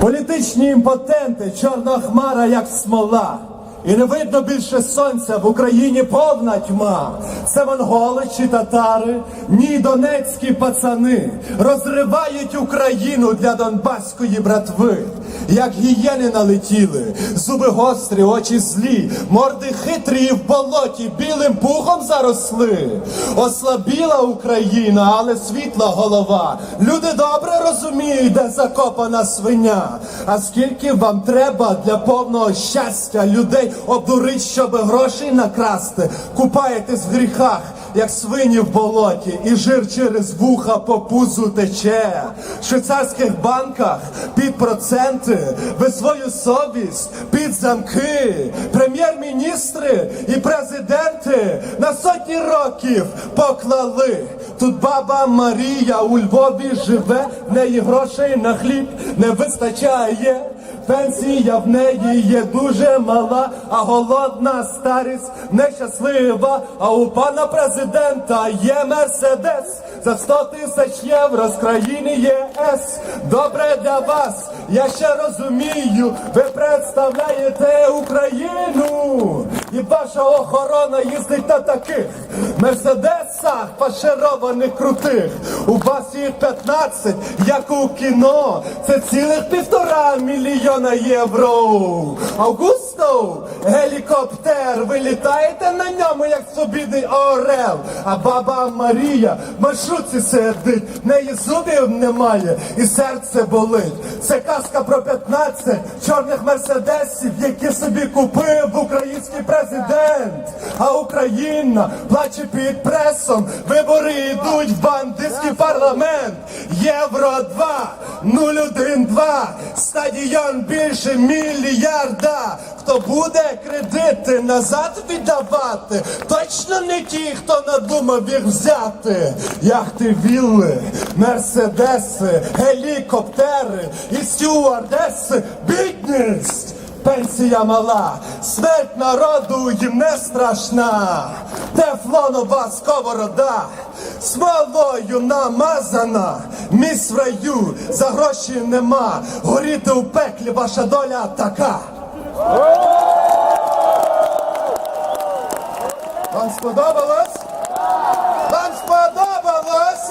Політичні імпотенти, чорна хмара, як смола. І не видно більше сонця в Україні повна тьма. Це монголи чи татари, ні донецькі пацани розривають Україну для донбаської братви. Як гієни налетіли, зуби гострі, очі злі, морди хитрі і в болоті білим пухом заросли. Ослабіла Україна, але світла голова. Люди добре розуміють, де закопана свиня. А скільки вам треба для повного щастя людей обдурить, щоб грошей накрасти? Купаєтесь в гріхах, як свині в болоті, і жир через вуха по пузу тече. В швейцарських банках під проценти, ви свою совість під замки. Прем'єр-міністри і президенти на сотні років поклали. Тут баба Марія у Львові живе, в неї грошей на хліб не вистачає. Пенсія в неї є дуже мала, а голодна старість нещаслива. А у пана президента є мерседес за 100 тисяч євро з країни ЄС. Добре для вас, я ще розумію. Ви представляєте Україну, ваша охорона їздить на таких мерседесах фашированих крутих. У вас їх 15, як у кіно. Це цілих півтора мільйона євро. Аугусто, гелікоптер, ви літаєте на ньому, як собідний орел. А баба Марія в маршрутці сидить, неї зубів немає, і серце болить. Це казка про 15 чорних мерседесів, які собі купив український президент. А Україна плаче під пресом. Вибори йдуть в бандитський парламент. Євро 2, 012, стадіон більше мільярда. Хто буде кредити назад віддавати? Точно не ті, хто надумав їх взяти. Яхти вілли, мерседеси, гелікоптери і стюардеси. Бідність! Пенсія мала, смерть народу їм не страшна, тефлонова сковорода, смолою намазана, місць в раю, за гроші нема, горіти у пеклі, ваша доля така. Вам сподобалось? Вам сподобалось?